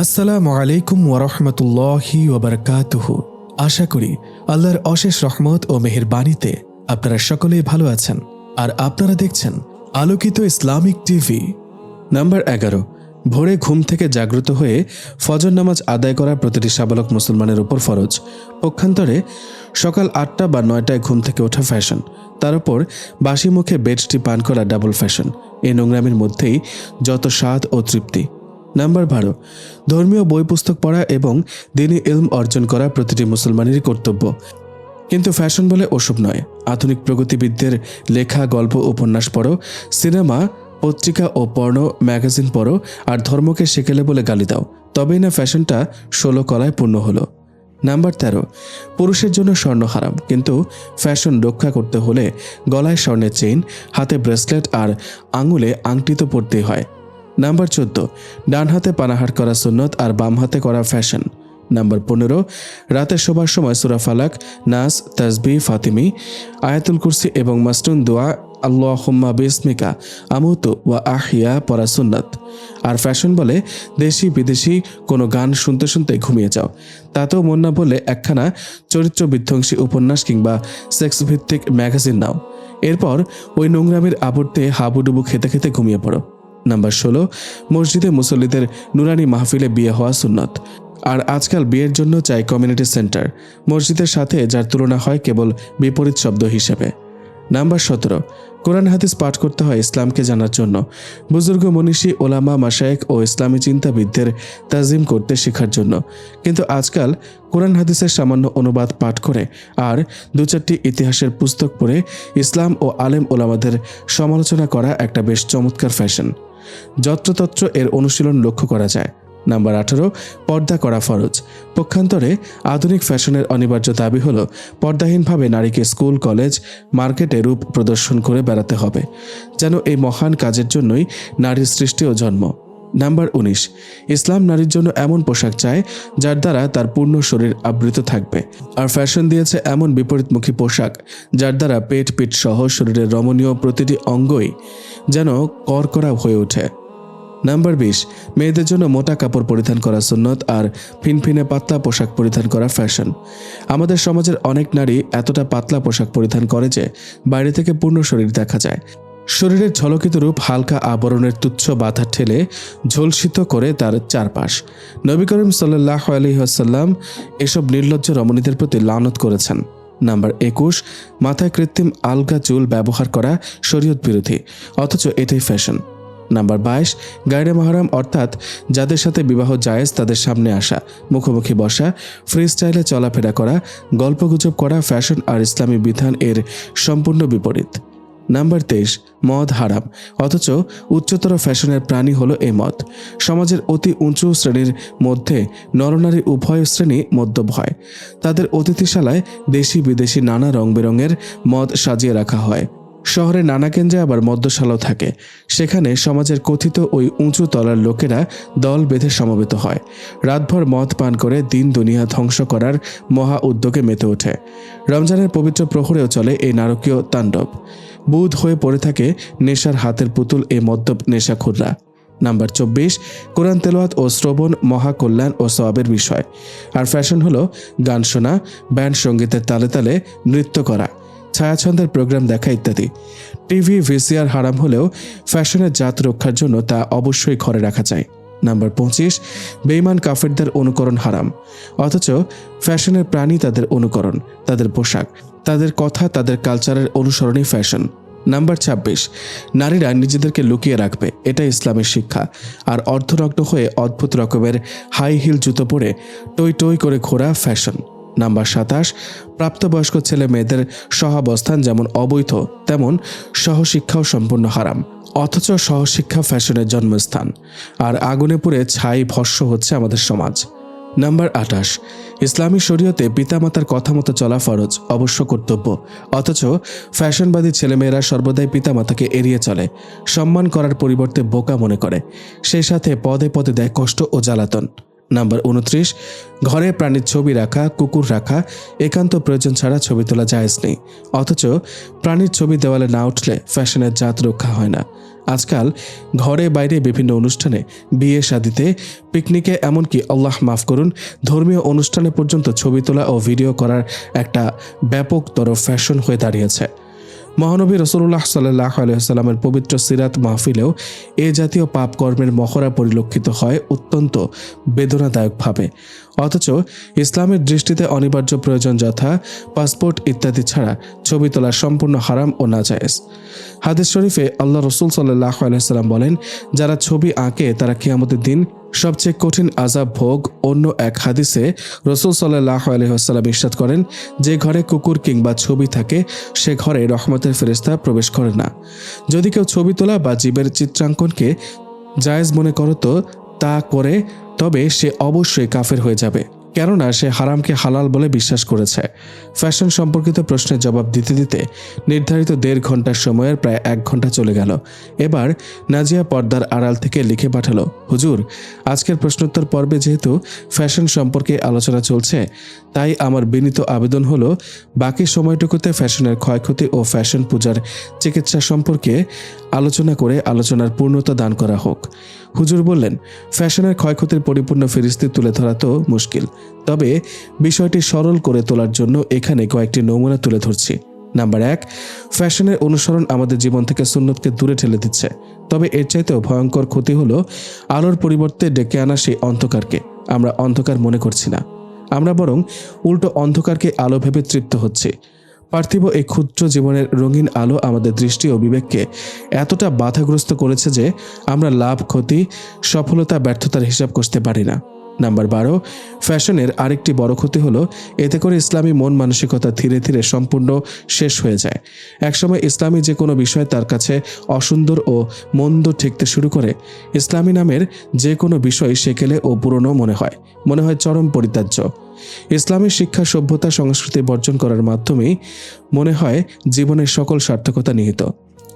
আসসালামু আলাইকুম ওরহমতুল্লাহি ওবরকাতুহ আশা করি আল্লাহর অশেষ রহমত ও মেহেরবাণীতে আপনারা সকলেই ভালো আছেন আর আপনারা দেখছেন আলোকিত ইসলামিক টিভি। নাম্বার এগারো, ভোরে ঘুম থেকে জাগ্রত হয়ে ফজর নামাজ আদায় করা প্রতিটি সাবালক মুসলমানের উপর ফরজ। পক্ষান্তরে সকাল আটটা বা নয়টায় ঘুম থেকে ওঠা ফ্যাশন। তার উপর বাসি মুখে বেডটি পান করা ডাবল ফ্যাশন। এই নোংরামির মধ্যেই যত স্বাদ ও তৃপ্তি। নাম্বার বারো, ধর্মীয় বই পুস্তক পড়া এবং দিনী ইলম অর্জন করা প্রতিটি মুসলমানেরই কর্তব্য। কিন্তু ফ্যাশন বলে ওসব নয়। আধুনিক প্রগতিবিদদের লেখা, গল্প, উপন্যাস পড়ো, সিনেমা, পত্রিকা ও পর্ণ, ম্যাগাজিন পড়ো আর ধর্মকে সেকেলে বলে গালি দাও। তবেই না ফ্যাশনটা ষোলো কলায় পূর্ণ হলো। নাম্বার তেরো, পুরুষের জন্য স্বর্ণ হারাম। কিন্তু ফ্যাশন রক্ষা করতে হলে গলায় স্বর্ণের চেইন, হাতে ব্রেসলেট আর আঙুলে আংটি তো পরতেই হয়। নাম্বার চোদ্দ, ডান হাতে পানাহার করা সুন্নত আর বাম হাতে করা ফ্যাশন নাম্বার পনেরো, রাতে শোবার সময় সুরা ফালাক, নাস তাজবি ফাতিমি, আয়াতুল কুরসি এবং মাস্টুন দোয়া আল্লাহ হুম্মা বিসমিকা, আমুতু ওয়া আহিয়া পরা সুন্নাত। আর ফ্যাশন বলে, দেশি, বিদেশি, কোনো গান শুনতে শুনতে ঘুমিয়ে যাও। তাতেও মন না বললে একখানা চরিত্র বিধ্বংসী উপন্যাস কিংবা সেক্স ভিত্তিক ম্যাগাজিন নাও। এরপর ওই নোংরামির আবর্তে হাবুডুবু খেতে খেতে ঘুমিয়ে পড়ো। নাম্বার ষোলো, মসজিদে মুসল্লিদের নুরানি মাহফিলে বিয়ে হওয়া সুন্নত। আর আজকাল বিয়ের জন্য চাই কমিউনিটি সেন্টার, মসজিদের সাথে যার তুলনা হয় কেবল বিপরীত শব্দ হিসেবে। নাম্বার সতেরো, কোরআন হাদিস পাঠ করতে হয় ইসলামকে জানার জন্য। বুজুর্গ, মনীষী, ওলামা মাসায়েক ও ইসলামী চিন্তাবিদদের তাজিম করতে শেখার জন্য। কিন্তু আজকাল কোরআন হাদিসের সামান্য অনুবাদ পাঠ করে আর দু চারটি ইতিহাসের পুস্তক পড়ে ইসলাম ও আলেম ওলামাদের সমালোচনা করা একটা বেশ চমৎকার ফ্যাশন। যত্রতত্র এর অনুশীলন লক্ষ্য করা যায়। নাম্বার আঠারো, পর্দা করা ফরজ। পক্ষান্তরে আধুনিক ফ্যাশনের অনিবার্য দাবি হল, পর্দাহীনভাবে নারীকে স্কুল, কলেজ, মার্কেটে রূপ প্রদর্শন করে বেড়াতে হবে, যেন এই মহান কাজের জন্যই নারীর সৃষ্টি ও জন্ম। নাম্বার উনিশ, ইসলাম নারীর জন্য এমন পোশাক চায় যার দ্বারা তার পূর্ণ শরীর আবৃত থাকবে। আর ফ্যাশন দিয়েছে এমন বিপরীতমুখী পোশাক যার দ্বারা পেট পিঠ সহ শরীরের রমণীয় প্রতিটি অঙ্গই যেন করকরা হয়ে ওঠে। নাম্বার বিশ, মেয়েদের জন্য মোটা কাপড় পরিধান করা সুন্নত আর ফিনফিনে পাতলা পোশাক পরিধান করা ফ্যাশন। আমাদের সমাজের অনেক নারী এতটা পাতলা পোশাক পরিধান করে যে বাইরে থেকে পূর্ণ শরীর দেখা যায়। শরীরের ঝলকিত রূপ হালকা আবরণের তুচ্ছ বাধা ঠেলে ঝলসিত করে তার চারপাশ। নবী করিম সাল্লাহ আলহিহাসাল্লাম এসব নির্লজ্জ রমণীদের প্রতি লানত করেছেন। নাম্বার একুশ, মাথায় কৃত্রিম আলগা চুল ব্যবহার করা শরীয়ত বিরোধী, অথচ এটাই ফ্যাশন। নাম্বার বাইশ গাইডে মাহারাম অর্থাৎ যাদের সাথে বিবাহ জায়েজ তাদের সামনে আসা, মুখোমুখি বসা ফ্রি স্টাইলে চলাফেরা করা, গল্পগুজব করা, ফ্যাশন আর ইসলামী বিধান এর সম্পূর্ণ বিপরীত। নাম্বার তেইশ, মদ হারাম। অথচ উচ্চতর ফ্যাশনের প্রাণী হলো এই মদ। সমাজের অতি উঁচু শ্রেণির মধ্যে নরনারী উভয় শ্রেণি মদ্যপ হয়। তাদের অতিথিশালায় দেশি বিদেশি নানা রং বেরঙের মদ সাজিয়ে রাখা হয়। শহরে নানা কেন্দ্রে আবার মদ্যশালাও থাকে। সেখানে সমাজের কথিত ওই উঁচু তলার লোকেরা দল বেঁধে সমবেত হয়। রাতভর মদ পান করে দিন দুনিয়া ধ্বংস করার মহা উদ্যোগে মেতে ওঠে। রমজানের পবিত্র প্রহরেও চলে এই নারকীয় তাণ্ডব। বুধ হয়ে পড়ে থাকে নেশার হাতের পুতুল এই মদ্যপ নেশাখুররা। নাম্বার চব্বিশ, কোরআন তেলোয়াত ও শ্রবণ মহাকল্যাণ ও সবাবের বিষয়। আর ফ্যাশন হলো গান শোনা, ব্যান্ড সঙ্গীতের তালে তালে নৃত্য করা, ছায়াছন্দের প্রোগ্রাম দেখা ইত্যাদি। টিভি, ভিসিআর হারাম হলেও ফ্যাশনের জাত রক্ষার জন্য তা অবশ্যই ঘরে রাখা যায়। নাম্বার পঁচিশ বেইমান কাফেরদের অনুকরণ হারাম। অথচ ফ্যাশনের প্রাণী তাদের অনুকরণ, তাদের পোশাক। তাদের কথা তাদের কালচারের অনুসরণই ফ্যাশন। নাম্বার ২৬ নারীরা নিজেদেরকে লুকিয়ে রাখবে এটা ইসলামের শিক্ষা। আর অর্ধনগ্ন হয়ে অদ্ভুত রকমের হাই হিল জুতো পরে টই টই করে ঘোরা ফ্যাশন। নাম্বার সাতাশ, প্রাপ্তবয়স্ক ছেলে মেয়েদের সহাবস্থান যেমন অবৈধ, তেমন সহশিক্ষাও সম্পূর্ণ হারাম। অথচ সহশিক্ষা ফ্যাশনের জন্মস্থান। আর আগুনে পুড়ে ছাই ভস্য হচ্ছে আমাদের সমাজ। নাম্বার আঠাশ, ইসলামী শরীয়তে পিতামাতার কথা মতো চলা ফরজ, অবশ্য কর্তব্য। অথচ ফ্যাশনবাদী ছেলেমেয়েরা সর্বদাই পিতামাতাকে এড়িয়ে চলে, সম্মান করার পরিবর্তে বোকা মনে করে, সেই সাথে পদে পদে দেয় কষ্ট ও জ্বালাতন। নাম্বার উনত্রিশ, ঘরে প্রাণীর ছবি রাখা, কুকুর রাখা, একান্ত প্রয়োজন ছাড়া ছবি তোলা জায়েজ নেই। অথচ প্রাণীর ছবি দেওয়ালে না উঠলে ফ্যাশনের জাত রক্ষা হয় না। আজকাল ঘরে বাইরে বিভিন্ন অনুষ্ঠানে বিয়ে শাদিতে, পিকনিকে এমনকি আল্লাহ মাফ করুন, ধর্মীয় অনুষ্ঠানে পর্যন্ত ছবি তোলা ও ভিডিও করার একটা ব্যাপকতর ফ্যাশন হয়ে দাঁড়িয়েছে। মহানবী রসুল্লাহ সাল্লাহ আলহিহাস্লামের পবিত্র সিরাত মাহফিলেও এ জাতীয় পাপ কর্মের মহড়া পরিলক্ষিত হয় অত্যন্ত বেদনাদায়কভাবে। অথচ ইসলামের দৃষ্টিতে অনিবার্য প্রয়োজন যথা, পাসপোর্ট ইত্যাদি ছাড়া ছবি তোলা সম্পূর্ণ হারাম ও নাজায়েজ। হাদিস শরীফে আল্লাহ রসুল সাল্লাহ আলহিহাল্লাম বলেন, যারা ছবি আঁকে তারা কিয়ামতের দিন সবচেয়ে কঠিন আজাব ভোগ অন্য এক হাদিসে রসুল সাল্লাহ আলহিহাস্লাম ইস্বাদ করেন, যে ঘরে কুকুর কিংবা ছবি থাকে, সে ঘরে রহমতের ফেরিস্তা প্রবেশ করে না। যদি কেউ ছবি তোলা বা জীবের চিত্রাঙ্কনকে জায়েজ মনে করত তা করে, তবে সে অবশ্যই কাফের হয়ে যাবে। কেননা সে হারামকে হালাল বলে বিশ্বাস করেছে। ফ্যাশন সম্পর্কিত প্রশ্নের জবাব দিতে দিতে নির্ধারিত দেড় ঘণ্টার সময়ের প্রায় এক ঘণ্টা চলে গেল। এবার নাজিয়া পর্দার আড়াল থেকে লিখে পাঠালো, হুজুর, আজকের প্রশ্নোত্তর পর্বে যেহেতু ফ্যাশন সম্পর্কে আলোচনা চলছে তাই আমার বিনীত আবেদন হলো, বাকি সময়টুকুতে ফ্যাশনের ক্ষয়ক্ষতি ও ফ্যাশন পূজার চিকিৎসা সম্পর্কে আলোচনা করে আলোচনার পূর্ণতা দান করা হোক। হুজুর বললেন, ফ্যাশনের ক্ষয়ক্ষতির পরিপূর্ণ ফিরিস্তি তুলে ধরা তো মুশকিল, তবে বিষয়টি সরল করে তোলার জন্য এখানে কয়েকটি নমুনা তুলে ধরছি। নাম্বার এক, ফ্যাশনের অনুসরণ আমাদের জীবন থেকে সুন্নতকে দূরে ঠেলে দিচ্ছে, তবে এর চাইতেও ভয়ঙ্কর ক্ষতি হলো আলোর পরিবর্তে ডেকে আনা সেই অন্ধকারকে। আমরা অন্ধকার মনে করছি না। আমরা বরং উল্টো অন্ধকারকে আলো ভেবে তৃপ্ত হচ্ছি। পার্থিব এই ক্ষুদ্র জীবনের রঙিন আলো আমাদের দৃষ্টি ও বিবেককে এতটা বাধাগ্রস্ত করেছে যে আমরা লাভ, ক্ষতি, সফলতা, ব্যর্থতার হিসাব করতে পারি না। নাম্বার বারো, ফ্যাশনের আরেকটি বড় ক্ষতি হলো, এতে করে ইসলামী মন মানসিকতা ধীরে ধীরে সম্পূর্ণ শেষ হয়ে যায়। একসময় ইসলামী যে কোনো বিষয় তার কাছে অসুন্দর ও মন্দ ঠেকতে শুরু করে, ইসলামী নামের যে কোনো বিষয় সেকেলে ও পুরনো মনে হয় মনে হয় চরম পরিত্যাজ্য। ইসলামী শিক্ষা, সভ্যতা, সংস্কৃতি বর্জন করার মাধ্যমেই মনে হয় জীবনের সকল সার্থকতা নিহিত।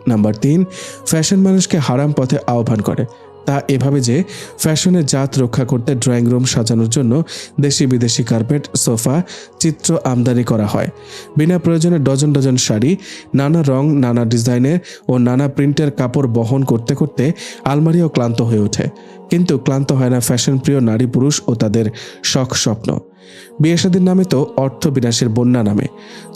নাম্বার তিন, ফ্যাশন মানুষকে হারাম পথে আহ্বান করে। তা এভাবে যে ফ্যাশনের জাত রক্ষা করতে ড্রয়িং রুম সাজানোর জন্য দেশি বিদেশি কার্পেট, সোফা, চিত্র আমদানি করা হয়। বিনা প্রয়োজনে ডজন ডজন শাড়ি, নানা রং, নানা ডিজাইনের ও নানা প্রিন্টের কাপড় বহন করতে করতে আলমারিও ক্লান্ত হয়ে ওঠে। কিন্তু ক্লান্ত হয় না ফ্যাশন প্রিয় নারী পুরুষ ও তাদের শখ স্বপ্ন। বিয়ে শাদীর নামে তো অর্থ বিনাশের বন্যা নামে।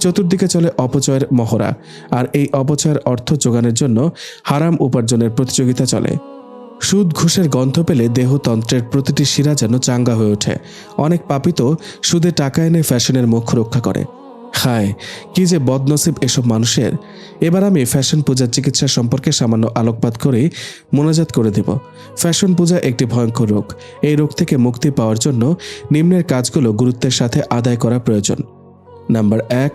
চতুর্দিকে চলে অপচয়ের মহড়া। আর এই অপচয়ের অর্থ যোগানের জন্য হারাম উপার্জনের প্রতিযোগিতা চলে। সুদ ঘুষের গন্ধ পেলে দেহতন্ত্রের প্রতিটি শিরা যেন চাঙ্গা হয়ে ওঠে। অনেক পাপিত সুদে টাকা এনে ফ্যাশনের মুখ রক্ষা করে। হায়, কি যে বদনসিব এসব মানুষের। এবার আমি ফ্যাশন পূজার চিকিৎসা সম্পর্কে সামান্য আলোকপাত করেই মোনাজাত করে দেব। ফ্যাশন পূজা একটি ভয়ঙ্কর রোগ। এই রোগ থেকে মুক্তি পাওয়ার জন্য নিম্নের কাজগুলো গুরুত্বের সাথে আদায় করা প্রয়োজন। নাম্বার এক,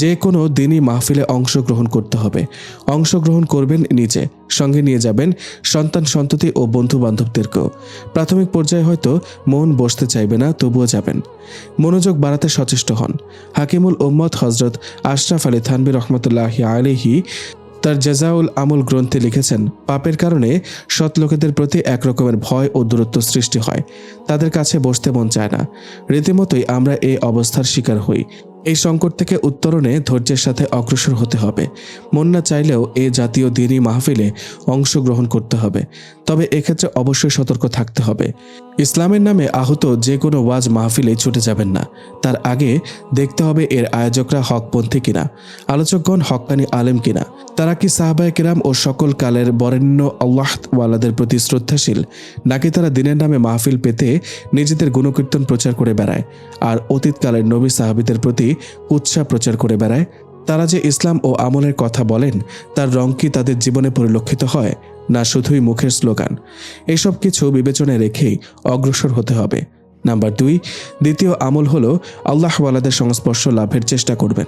যে কোনো দিনই মাহফিলে অংশগ্রহণ করতে হবে। অংশগ্রহণ করবেন নিজে, সঙ্গে নিয়ে যাবেন সন্তান, সন্ততি ও বন্ধু বান্ধবদেরকেও প্রাথমিক পর্যায়ে হয়তো মন বসতে চাইবে না, তবুও যাবেন। মনোযোগ বাড়াতে সচেষ্ট হন। হাকিমুল উম্মদ হজরত আশরাফ আলী থানবী রহমতুল্লাহ আলিহি তার জাজাউল আমল গ্রন্থে লিখেছেন, পাপের কারণে সৎ লোকেদের প্রতি এক রকমের ভয় ও দূরত্ব সৃষ্টি হয়। তাদের কাছে বসতে মন চায় না। রীতিমতোই আমরা এই অবস্থার শিকার হই। এই সংকট থেকে উত্তরণে ধৈর্যের সাথে অগ্রসর হতে হবে। মন না চাইলেও এ জাতীয় দিনই মাহফিলে অংশগ্রহণ করতে হবে। তবে এক্ষেত্রে অবশ্যই সতর্ক থাকতে হবে। ইসলামের নামে আহত যে কোনো ওয়াজ মাহফিলে ছুটে যাবেন না। তার আগে দেখতে হবে এর আয়োজকরা হকপন্থী কিনা। আলোচকগণ হকানি আলেম কিনা। তারা কি সাহাবায় কিরাম ও সকল কালের বরেণ্য আল্লাহওয়ালাদের প্রতি শ্রদ্ধাশীল? নাকি তারা দিনের নামে মাহফিল পেতে নিজেদের গুণকীর্তন প্রচার করে বেড়ায়? আর অতীতকালের নবী সাহাবিদের প্রতি উৎসাহ প্রচার করে বেড়ায়? তারা যে ইসলাম ও আমলের কথা বলেন, তার রং কি তাদের জীবনে পরিলক্ষিত হয়? না শুধুই মুখের স্লোগান? এসব কিছু বিবেচনায় রেখেই অগ্রসর হতে হবে। নাম্বার দুই, দ্বিতীয় আমল হলো আল্লাহওয়ালাদের সংস্পর্শ লাভের চেষ্টা করবেন।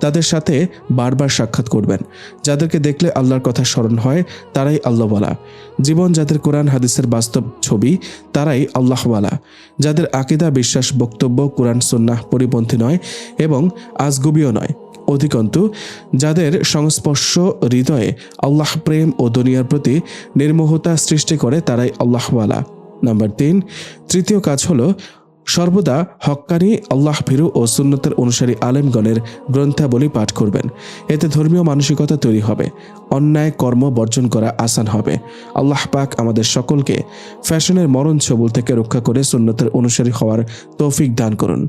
তাদের সাথে বারবার সাক্ষাৎ করবেন। যাদেরকে দেখলে আল্লাহর কথা স্মরণ হয়, তারাই আল্লাহওয়ালা জীবন যাদের কোরআন, হাদিসের বাস্তব ছবি, তারাই আল্লাহওয়ালা যাদের আকিদা, বিশ্বাস, বক্তব্য কোরআন সন্ন্যাহ পরিপন্থী নয় এবং আজগুবিও নয়। অধিকন্তু, যাদের সংস্পর্শ হৃদয়ে আল্লাহ প্রেম ও দুনিয়ার প্রতি নির্মোহতা সৃষ্টি করে, তারাই আল্লাহওয়ালা নাম্বার তিন। তৃতীয় কাজ হলো, সর্বদা হক্কানি আল্লাহ ফিরু ও সুন্নতের অনুসারী আলেমগণের গ্রন্থাবলী পাঠ করবেন। এতে ধর্মীয় মানসিকতা তৈরি হবে, অন্যায় কর্ম বর্জন করা আসান হবে। আল্লাহ পাক আমাদের সকলকে ফ্যাশনের মরণ ছবল থেকে রক্ষা করে সুন্নতের অনুসারী হওয়ার তৌফিক দান করুন।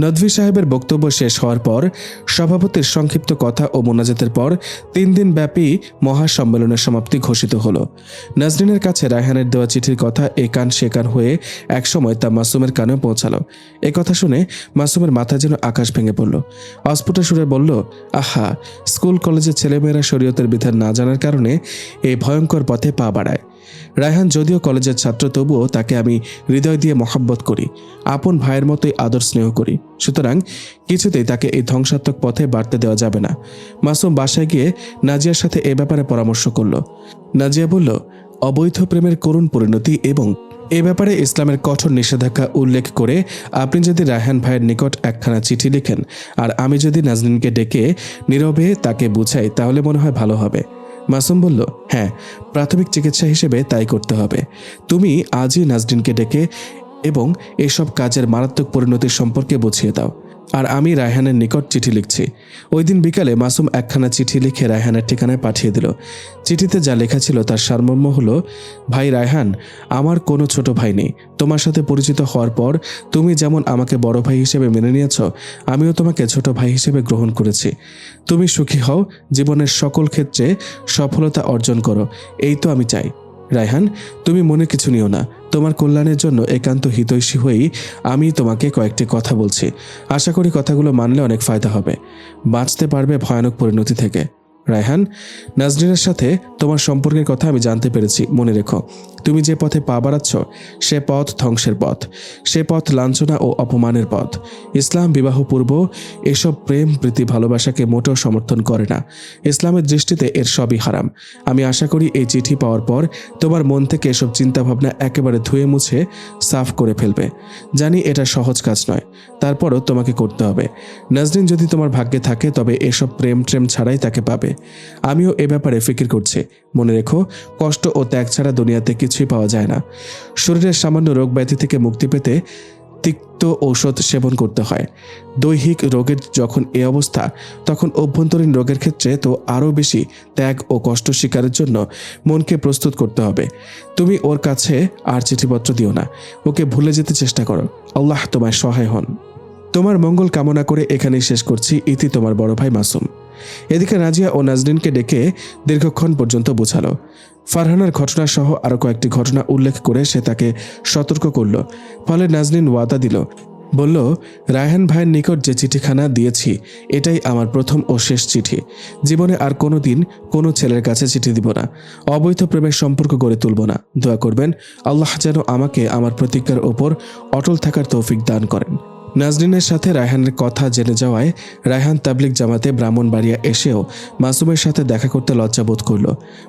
নদভী সাহেবের বক্তব্য শেষ হওয়ার পর সভাপতির সংক্ষিপ্ত কথা ও মোনাজাতের পর তিন দিন ব্যাপী মহাসম্মেলনের সমাপ্তি ঘোষিত হলো। নাজরিনের কাছে রায়হানের দেওয়া চিঠির কথা এ কান সে কান হয়ে একসময় তা মাসুমের কানেও পৌঁছালো। এ কথা শুনে মাসুমের মাথা যেন আকাশ ভেঙে পড়ল। অস্ফুট সুরে বলল, আহা, স্কুল কলেজের ছেলেমেয়েরা শরীয়তের বিধান না জানার কারণে এই ভয়ঙ্কর পথে পা বাড়ায়। রায়হান যদিও কলেজের ছাত্র, তবুও তাকে আমি হৃদয় দিয়ে মহাব্বত করি। আপন ভাইয়ের মতোই আদর স্নেহ করি। সুতরাং কিছুতেই তাকে এই ধ্বংসাত্মক পথে বাড়তে দেওয়া যাবে না। মাসুম বাসায় গিয়ে নাজিয়ার সাথে এ ব্যাপারে পরামর্শ করল। নাজিয়া বলল, অবৈধ প্রেমের করুণ পরিণতি এবং এ ব্যাপারে ইসলামের কঠোর নিষেধাজ্ঞা উল্লেখ করে আপনি যদি রায়হান ভাইয়ের নিকট একখানা চিঠি লিখেন আর আমি যদি নাজনিনকে ডেকে নীরবে তাকে বুঝাই, তাহলে মনে হয় ভালো হবে। মাসুম বলল হ্যাঁ প্রাথমিক চিকিৎসা হিসেবে তাই করতে হবে। তুমি আজই নাজরিনকে ডেকে এবং এসব কাজের মারাত্মক পরিণতির সম্পর্কে বুঝিয়ে দাও। আর আমি রায়হানের নিকট চিঠি লিখছি। ওই দিন বিকালে মাসুম একখানা চিঠি লিখে রায়হানের ঠিকানায় পাঠিয়ে দিল। চিঠিতে যা লেখা ছিল তার সারমর্ম হলো, ভাই রায়হান, আমার কোনো ছোট ভাই নেই। তোমার সাথে পরিচিত হওয়ার পর তুমি যেমন আমাকে বড় ভাই হিসেবে মেনে নিয়েছ, আমিও তোমাকে ছোট ভাই হিসেবে গ্রহণ করেছি। তুমি সুখী হও, জীবনের সকল ক্ষেত্রে সফলতা অর্জন করো। এই তো আমি চাই। রায়হান, তুমি মনে কিছু নিও না। তোমার কল্যাণের জন্য একান্ত হিতৈষী হয়েই আমি তোমাকে কয়েকটি কথা বলছি। আশা করি কথাগুলো মানলে অনেক ফায়দা হবে। বাঁচতে পারবে ভয়ানক পরিণতি থেকে। রায়হান নাজরিনের সাথে তোমার সম্পর্কের কথা আমি জানতে পেরেছি, মনে রেখো। তুমি যে পথে পা বাড়াচ্ছ, সে পথ ধ্বংসের পথ, সে পথ লাঞ্ছনা ও অপমানের পথ। ইসলাম বিবাহ পূর্ব এসব প্রেম, প্রীতি, ভালোবাসাকে মোটেও সমর্থন করে না। ইসলামের দৃষ্টিতে এর সবই হারাম। আমি আশা করি এই চিঠি পাওয়ার পর তোমার মন থেকে এসব চিন্তাভাবনা একেবারে ধুয়ে মুছে, সাফ করে ফেলবে। জানি এটা সহজ কাজ নয়, তারপরও তোমাকে করতে হবে। নাজরিন যদি তোমার ভাগ্যে থাকে, তবে এসব প্রেম ট্রেম ছাড়াই তাকে পাবে। আমিও এ ব্যাপারে ফিকির করছি। মনে রেখো, কষ্ট ও ত্যাগ ছাড়া দুনিয়াতে কিছুই পাওয়া যায় না। শরীরের সামান্য রোগ ব্যাধি থেকে মুক্তি পেতে তিক্ত ঔষধ সেবন করতে হয়। দৈহিক রোগের যখন এ অবস্থা, তখন অভ্যন্তরীণ রোগের ক্ষেত্রে তো আরও বেশি ত্যাগ ও কষ্ট স্বীকারের জন্য মনকে প্রস্তুত করতে হবে। তুমি ওর কাছে আর চিঠিপত্র দিও না। ওকে ভুলে যেতে চেষ্টা করো। আল্লাহ তোমায় সহায় হন। তোমার মঙ্গল কামনা করে এখানেই শেষ করছি। ইতি তোমার বড় ভাই মাসুম। এদিকে রাজিয়া ও নাজরিনকে ডেকে দীর্ঘক্ষণ পর্যন্ত বোঝালো। ফারহানার ঘটনা সহ আরও কয়েকটি ঘটনা উল্লেখ করে সে তাকে সতর্ক করল। ফলে নাজরিন ওয়াদা দিল, বলল, রায়হান ভাইয়ের নিকট যে চিঠিখানা দিয়েছি, এটাই আমার প্রথম ও শেষ চিঠি। জীবনে আর কোনো দিন কোনো ছেলের কাছে চিঠি দিব না। অবৈধ প্রেমের সম্পর্ক গড়ে তুলব না। দোয়া করবেন, আল্লাহ যেন আমাকে আমার প্রতিজ্ঞার ওপর অটল থাকার তৌফিক দান করেন। নাজরিনের সাথে রায়হানের কথা জেনে যাওয়ায় রায়হান তাবলিক জামাতে ব্রাহ্মণবাড়িয়া এসেও মাসুমের সাথে দেখা করতে লজ্জাবোধ করল।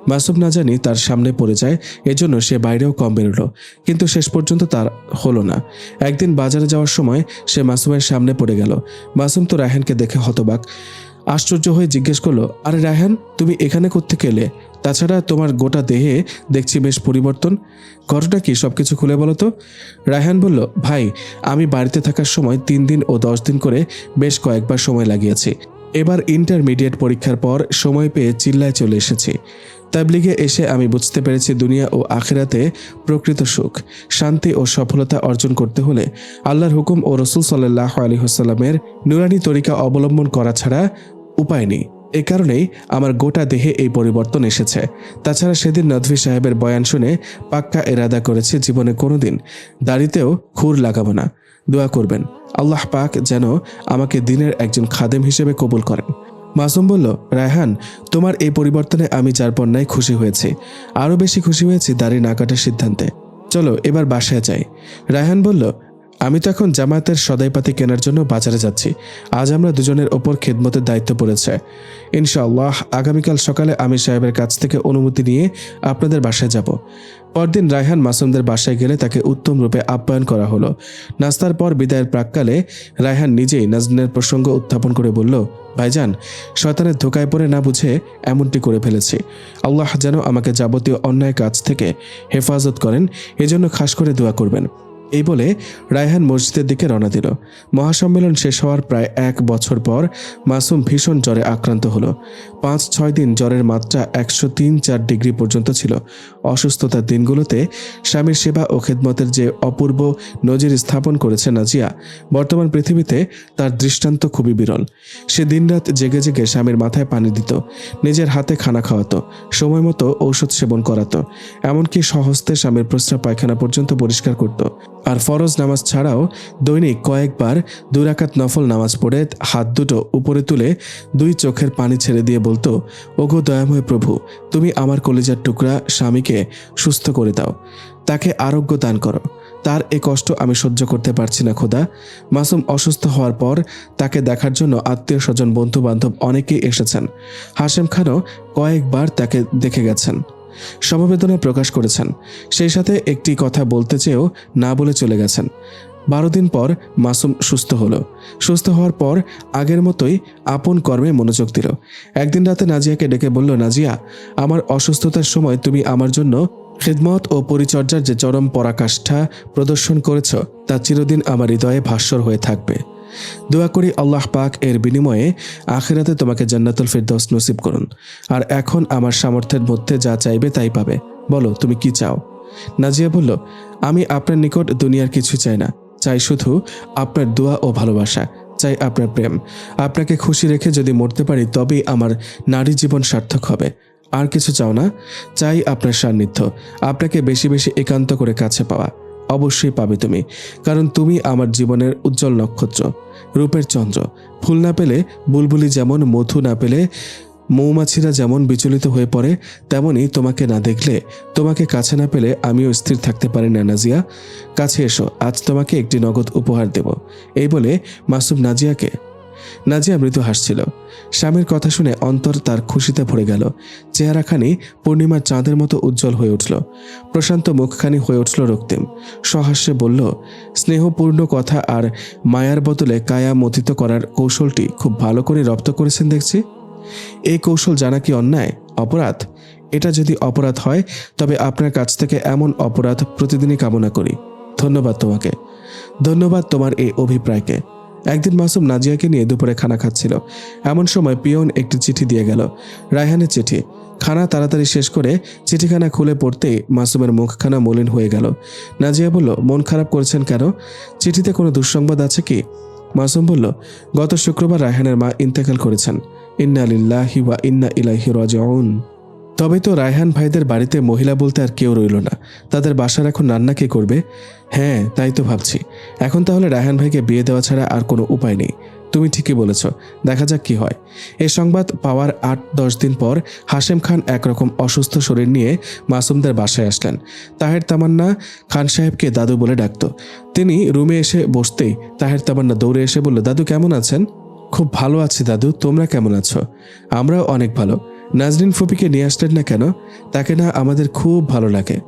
মাসুম না জানি তার সামনে পড়ে যায়, এজন্য সে বাইরেও কম বেরোল, কিন্তু শেষ পর্যন্ত তার হলো না। একদিন বাজারে যাওয়ার সময় সে মাসুমের সামনে পড়ে গেল। মাসুম তো রায়হানকে দেখে হতবাক। আশ্চর্য হয়ে জিজ্ঞেস করল, আরে রায়হান, তুমি এখানে করতে গেলে তাছাড়া তোমার গোটা দেহে দেখছি বেশ পরিবর্তন। ঘটনা কি, সবকিছু খুলে বলো তো? রায়হান বলল, ভাই, আমি বাড়িতে থাকার সময় তিন দিন ও দশ দিন করে বেশ কয়েকবার সময় লাগিয়েছি। এবার ইন্টারমিডিয়েট পরীক্ষার পর সময় পেয়ে চিল্লায় চলে এসেছি। তাবলিগে এসে আমি বুঝতে পেরেছি দুনিয়া ও আখেরাতে প্রকৃত সুখ। শান্তি ও সফলতা অর্জন করতে হলে আল্লাহর হুকুম ও রসুল সাল্লাহ আলী হুসাল্লামের নুরানি তরিকা অবলম্বন করা ছাড়া উপায় নেই। এ কারণেই আমার গোটা দেহে এই পরিবর্তন এসেছে। তাছাড়া সেদিন নদভি সাহেবের বয়ান শুনে পাক্কা এরাদা করেছে জীবনে কোনোদিন। দাড়িতেও খুর লাগাবো না। দোয়া করবেন। আল্লাহ পাক যেন আমাকে দিনের একজন খাদেম হিসেবে কবুল করেন। মাসুম বলল, রায়হান, তোমার এই পরিবর্তনে আমি যার পণ্যায় খুশি হয়েছি, আরও বেশি খুশি হয়েছি দাড়ি না কাটার সিদ্ধান্তে। চলো, এবার বাসায় যাই। রায়হান বলল আমি তো এখন জামায়াতের সদাইপাতি কেনার জন্য বাজারে যাচ্ছি। আজ আমরা দুজনের ওপর খেদমতের দায়িত্ব পড়েছে। ইনশাআল্লাহ, আগামীকাল সকালে আমি সাহেবের কাছ থেকে অনুমতি নিয়ে আপনাদের বাসায় যাব। পরদিন রায়হান মাসুমদের বাসায় গেলে তাকে উত্তম রূপে আপ্যায়ন করা হলো। নাস্তার পর বিদায়ের প্রাককালে রায়হান নিজেই নাজরিনের প্রসঙ্গ উত্থাপন করে বলল, ভাইজান, শয়তানের ধোকায় পড়ে না বুঝে এমনটি করে ফেলেছি। আল্লাহ যেন আমাকে যাবতীয় অন্যায় কাজ থেকে হেফাজত করেন, এজন্য খাস করে দোয়া করবেন। এই বলে রায়হান মসজিদের দিকে রওনা দিল। মহাসম্মেলন শেষ হওয়ার প্রায় এক বছর পর মাসুম ভীষণ জ্বরে আক্রান্ত হলো। পাঁচ, ছয় দিন জ্বরের মাত্রা একশো তিন, চার ডিগ্রি পর্যন্ত ছিল। অসুস্থতার দিনগুলোতে স্বামীর সেবা ও খেদমতের যে অপূর্ব নজির স্থাপন করেছে নাজিয়া, বর্তমান পৃথিবীতে তার দৃষ্টান্ত খুবই বিরল। সে দিনরাত জেগে জেগে স্বামীর মাথায় পানি দিত, নিজের হাতে খানা খাওয়াতো, সময় মতো ঔষধ সেবন করাতো, এমনকি সহস্তে স্বামীর প্রস্রাব পায়খানা পর্যন্ত পরিষ্কার করত। আর ফরজ নামাজ ছাড়াও দৈনিক কয়েকবার দুরাকাত নফল নামাজ পড়ে হাত দুটো উপরে তুলে দুই চোখের পানি ছেড়ে দিয়ে বলতো, ওগো দয়াময় প্রভু, তুমি আমার কলিজার টুকরা স্বামীকে সুস্থ করে দাও, তাকে আরোগ্য দান করো। তার এ কষ্ট আমি সহ্য করতে পারছি না, খোদা। মাসুম অসুস্থ হওয়ার পর তাকে দেখার জন্য আত্মীয় স্বজন বন্ধু বান্ধব অনেকেই এসেছেন। হাশেম খানও কয়েকবার তাকে দেখে গেছেন। সমবেদনা প্রকাশ করেছেন। সেই সাথে একটি কথা বলতে চেয়েও না বলে চলে গেছেন। বারো দিন পর মাসুম সুস্থ হলো। সুস্থ হওয়ার পর আগের মতোই আপন কর্মে মনোযোগ দিল। একদিন রাতে নাজিয়াকে ডেকে বলল, নাজিয়া, আমার অসুস্থতার সময় তুমি আমার জন্য খিদমত ও পরিচর্যার যে চরম পরাকাষ্ঠা প্রদর্শন করেছ, তা চিরদিন আমার হৃদয়ে ভাস্বর হয়ে থাকবে। দোয়া করি আল্লাহ পাক এর বিনিময়ে আখেরাতে তোমাকে জান্নাতুল ফিরদৌস নসিব করুন। আর এখন আমার সামর্থ্যের মধ্যে যা চাইবে তাই পাবে। বলো, তুমি কি চাও? নাজিয়া বলল, আমি আপনার নিকট দুনিয়ার কিছু চাই না। চাই শুধু আপনার দোয়া ও ভালোবাসা। চাই আপনার প্রেম। আপনাকে খুশি রেখে যদি মরতে পারি, তবেই আমার নারী জীবন সার্থক হবে। আর কিছু চাও না? চাই আপনার সান্নিধ্য। আপনাকে বেশি বেশি একান্ত করে কাছে পাওয়া। অবশ্যই পাবে তুমি, কারণ তুমি আমার জীবনের উজ্জ্বল নক্ষত্র, রূপের চন্দ্র। ফুল না পেলে, বুলবুলি যেমন মধু না পেলে, মৌমাছিরা যেমন বিচলিত হয়ে পড়ে, তেমনি তোমাকে না দেখলে, তোমাকে কাছে না পেলে আমিও স্থির থাকতে পারি না, নাজিয়া। কাছে এসো, আজ তোমাকে একটি নগদ উপহার দেব। এই বলে মাসুম নাজিয়াকে নাজিয়া মৃদু হাসছিল। স্বামীর কথা শুনে অন্তর তার খুশিতে ভরে গেল। চেহারাখানি পূর্ণিমার চাঁদের মতো উজ্জ্বল হয়ে উঠল। প্রশান্ত মুখখানি হয়ে উঠল রক্তিম। সহাস্যে বলল, স্নেহপূর্ণ কথা আর মায়ার বদলে কায়া মথিত করার কৌশলটি খুব ভালো করে রপ্ত করেছেন দেখছি। এই কৌশল জানা কি অন্যায়? অপরাধ? এটা যদি অপরাধ হয়, তবে আপনার কাছ থেকে এমন অপরাধ প্রতিদিনই কামনা করি। ধন্যবাদ তোমাকে। ধন্যবাদ তোমার এই অভিপ্রায়কে। একদিন মাসুম নাজিয়াকে নিয়ে দুপুরে খানা খাচ্ছিল। এমন সময় পিয়ন একটি চিঠি দিয়ে গেল। রায়হানের চিঠি। খানা তাড়াতাড়ি শেষ করে চিঠিখানা খুলে পড়তেই মাসুমের মুখখানা মলিন হয়ে গেল। নাজিয়া বলল, মন খারাপ করেছেন কেন? চিঠিতে কোনো দুঃসংবাদ আছে কি? মাসুম বলল, গত শুক্রবার রায়হানের মা ইন্তেকাল করেছেন। ইন্না লিল্লাহি ওয়া ইন্না ইলাইহি রাজিউন। তবে তো রায়হান ভাইদের বাড়িতে মহিলা বলতে আর কেউ রইল না। তাদের বাসার এখন রান্না কে করবে? হ্যাঁ তাই তো ভাবছি। এখন তাহলে রায়হান ভাইকে বিয়ে দেওয়া ছাড়া আর কোনো উপায় নেই। তুমি ঠিকই বলেছ। দেখা যাক কি হয়। এই সংবাদ পাওয়ার আট, দশ দিন পর হাশেম খান একরকম অসুস্থ শরীর নিয়ে মাসুমদের বাসায় আসলেন। তাহের তামান্না খান সাহেবকে দাদু বলে ডাকত। তিনি রুমে এসে বসতেই তাহের তামান্না দৌড়ে এসে বলল, দাদু কেমন আছেন? খুব ভালো আছি দাদু। তোমরা কেমন আছো? আমরাও অনেক ভালো। নাজরিন ফুপিকে নিয়ে আসলেন না কেন? তাকে না আমাদের খুব ভালো লাগে।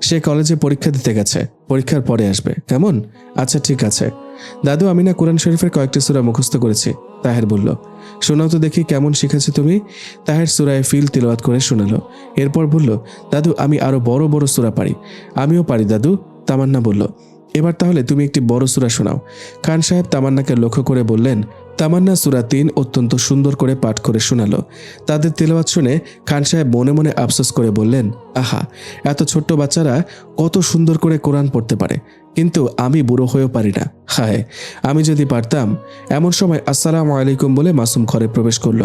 সে কলেজে পরীক্ষা দিতে গেছে। পরীক্ষার পরে আসবে। কেমন? আচ্ছা ঠিক আছে। দাদু, আমি না কোরআন শরীফের কয়েকটি সুরা মুখস্থ করেছি। তাহের বলল, শোনাও তো দেখি কেমন শিখেছো তুমি? তাহের সুরায় ফিল তিলওয়াত করে শোনালো। এরপর বলল, দাদু, আমি আরও বড় বড় সুরা পারি। আমিও পারি, দাদু। তামান্না বলল, এবার তাহলে তুমি একটি বড় সুরা শোনাও। খান সাহেব তামান্নাকে লক্ষ্য করে বললেন তামান্না সুরা তিন অত্যন্ত সুন্দর করে পাঠ করে শোনালো। তাদের তেলাওয়াত শুনে খান সাহেব মনে মনে আফসোস করে বললেন, আহা, এত ছোট্ট বাচ্চারা কত সুন্দর করে কোরআন পড়তে পারে। কিন্তু আমি বুড়ো হয়েও পারি না। হায়, আমি যদি পারতাম, এমন সময় আসসালামু আলাইকুম বলে মাসুম ঘরে প্রবেশ করল।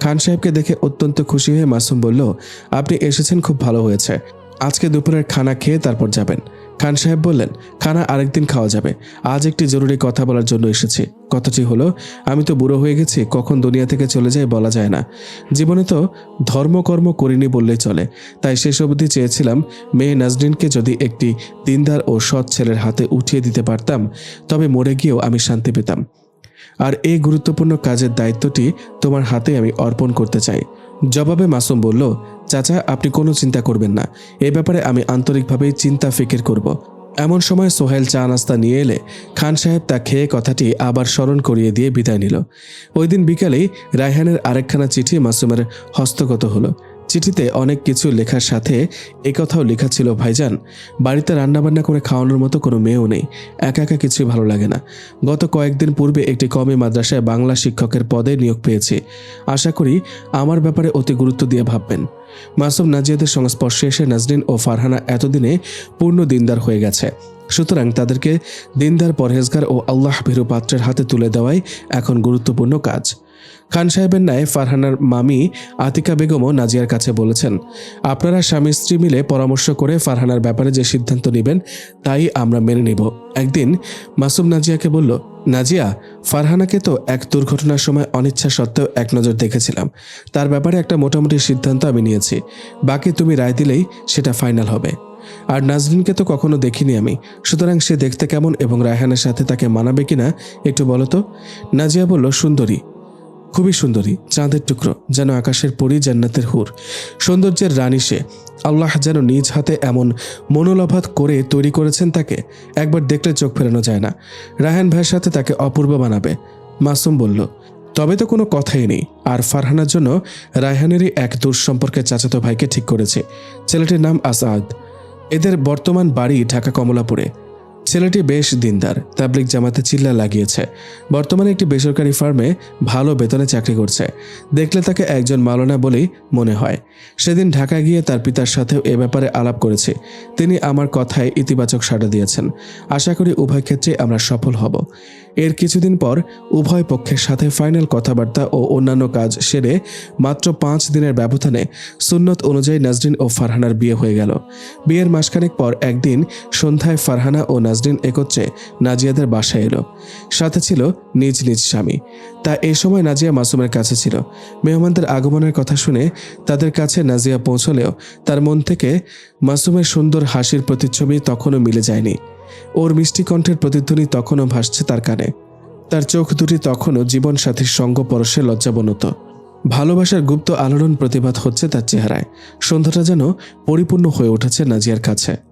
খান সাহেবকে দেখে অত্যন্ত খুশি হয়ে মাসুম বলল, আপনি এসেছেন, খুব ভালো হয়েছে। আজকে দুপুরের খানা খেয়ে তারপর যাবেন। খান সাহেব বললেন, খানা আরেকদিন খাওয়া যাবে। আজ একটি জরুরি কথা বলার জন্য এসেছি। কথাটি হলো, আমি তো বুড়ো হয়ে গেছি, কখন দুনিয়া থেকে চলে যায় বলা যায় না। জীবনে তো ধর্মকর্ম করিনি বললেই চলে। তাই শেষ অবধি চেয়েছিলাম, মেয়ে নাজরিনকে যদি একটি দিনদার ও সৎ ছেলের হাতে উঠিয়ে দিতে পারতাম, তবে মরে গিয়েও আমি শান্তি পেতাম। আর এই গুরুত্বপূর্ণ কাজের দায়িত্বটি তোমার হাতে আমি অর্পণ করতে চাই। জবাবে মাসুম বলল চাচা, আপনি কোনো চিন্তা করবেন না। এ ব্যাপারে আমি আন্তরিকভাবেই চিন্তা ফিকির করব। এমন সময় সোহেল চা নাস্তা নিয়ে এলে খান সাহেব তা খেয়ে কথাটি আবার স্মরণ করিয়ে দিয়ে বিদায় নিল। ওই দিন বিকালেই রায়হানের আরেকখানা চিঠি মাসুমের হস্তগত হলো। চিঠিতে অনেক কিছু লেখার সাথে একথাও লেখা ছিল, ভাইজান, বাড়িতে রান্নাবান্না করে খাওয়ানোর মতো কোনো মেয়েও নেই। একা একা কিছুই ভালো লাগে না। গত কয়েকদিন পূর্বে একটি কমে মাদ্রাসায় বাংলা শিক্ষকের পদে নিয়োগ পেয়েছি। আশা করি আমার ব্যাপারে অতি গুরুত্ব দিয়ে ভাববেন। মাসুম নাজিয়াদের সংস্পর্শে এসে নাজরিন ও ফারহানা এতদিনে পূর্ণ দিনদার হয়ে গেছে। সুতরাং তাদেরকে দিনদার পরহেজগার ও আল্লাহ ভীরু পাত্রের হাতে তুলে দেওয়াই এখন গুরুত্বপূর্ণ কাজ। খান সাহেবের ন্যায় ফারহানার মামি আতিকা বেগমও নাজিয়ার কাছে বলেছেন, আপনারা স্বামী স্ত্রী মিলে পরামর্শ করে ফারহানার ব্যাপারে যে সিদ্ধান্ত নেবেন, তাই আমরা মেনে নেব। একদিন মাসুম নাজিয়াকে বলল, নাজিয়া, ফারহানাকে তো এক দুর্ঘটনার সময় অনিচ্ছা সত্ত্বেও এক নজর দেখেছিলাম। তার ব্যাপারে একটা মোটামুটি সিদ্ধান্ত আমি নিয়েছি। বাকি তুমি রায় দিলেই সেটা ফাইনাল হবে। আর নাজরিনকে তো কখনো দেখিনি আমি। সুতরাং সে দেখতে কেমন এবং রায়হানের সাথে তাকে মানাবে কিনা, একটু বলো তো? নাজিয়া বলল, সুন্দরী। খুবই সুন্দরী, চাঁদের টুকরো, যেন আকাশের পরি জান্নাতের হুর। সৌন্দর্যের রানী সে। আল্লাহ যেন নিজ হাতে এমন মনোলভাত করে তৈরি করেছেন তাকে, একবার দেখলে চোখ ফেরানো যায় না। রায়হান ভাইয়ের সাথে তাকে অপূর্ব বানাবে মাসুম বলল, তবে তো কোনো কথাই নেই। আর ফারহানার জন্য রায়হানেরই এক দূর সম্পর্কে চাচাতো ভাইকে ঠিক করেছে। ছেলেটির নাম আসাদ। এদের বর্তমান বাড়ি ঢাকা কমলাপুরে। ছেলেটি বেশ দিনদার তাবলিক জামাতে চিল্লা লাগিয়েছে। বর্তমানে একটি বেসরকারি ফার্মে ভালো বেতনে চাকরি করছে। দেখলে তাকে একজন মালনা বলেই মনে হয়। সেদিন ঢাকা গিয়ে তার পিতার সাথেও এ ব্যাপারে আলাপ করেছি। তিনি আমার কথায় ইতিবাচক সাড়া দিয়েছেন। আশা করি উভয় ক্ষেত্রে আমরা সফল হব। এর কিছুদিন পর উভয় পক্ষের সাথে ফাইনাল কথাবার্তা ও অন্যান্য কাজ সেরে মাত্র পাঁচ দিনের ব্যবধানে সুন্নত অনুযায়ী নাজরিন ও ফারহানার বিয়ে হয়ে গেল। বিয়ের মাসখানেক পর একদিন সন্ধ্যায় ফারহানা ও নাজরিন একত্রে নাজিয়াদের বাসায় এলো। সাথে ছিল নিজ নিজ স্বামী। তা এই সময় নাজিয়া মাসুমের কাছে ছিল। মেহমানদের আগমনের কথা শুনে তাদের কাছে নাজিয়া পৌঁছলেও তার মন থেকে মাসুমের সুন্দর হাসির প্রতিচ্ছবি তখনও মিলে যায়নি। ওর মিষ্টি কণ্ঠের প্রতিধ্বনি তখনও ভাসছে তার কানে। তার চোখ দুটি তখনও জীবনসাথীর সঙ্গ পরশে লজ্জাবনত। ভালোবাসার গুপ্ত আলোড়ন প্রতিবাদ হচ্ছে তার চেহারায়। সন্ধ্যাটা যেন পরিপূর্ণ হয়ে উঠেছে নাজিয়ার কাছে।